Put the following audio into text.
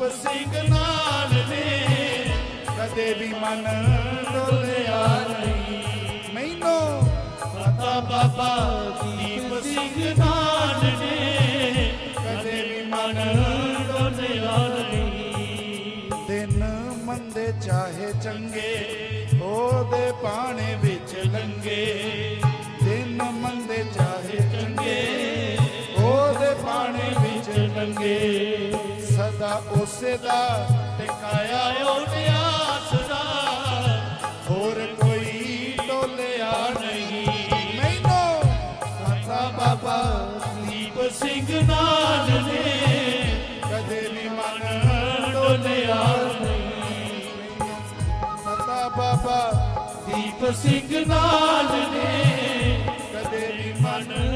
ਦੀਪ ਸਿੰਘ ਨਾਲ ਨੇ ਕਦੇ ਵੀ ਮਨ ਡੋਲਿਆ ਨਹੀਂ। ਮੈਨੂੰ ਪਤਾ ਬਾਬਾ ਦੀਪ ਸਿੰਘ ਨਾਲ ਨੇ ਕਦੇ ਵੀ ਮਨ ਡੋਲਿਆ ਨਹੀਂ। ਦਿਨ ਮੰਦੇ ਚਾਹੇ ਚੰਗੇ, ਉਹਦੇ ਪਾਣੇ ਵਿੱਚ ਸਦਾ ਉਸੇ ਦਾ ਟਿਕਾਇਆ ਓਟਿਆਸ ਦਾ। ਹੋਰ ਕੋਈ ਟੋਲਿਆ ਨਹੀਂ। ਮੈਨੂੰ ਮਾਤਾ ਬਾਬਾ ਦੀਪ ਸਿੰਘ ਨਾਲ ਨੇ ਕਦੇ ਵੀ ਮਨ ਡੋਲਿਆ ਨਹੀਂ। ਮਾਤਾ ਬਾਬਾ ਦੀਪ ਸਿੰਘ ਨਾਲ ਨੇ ਕਦੇ ਵੀ ਮਨ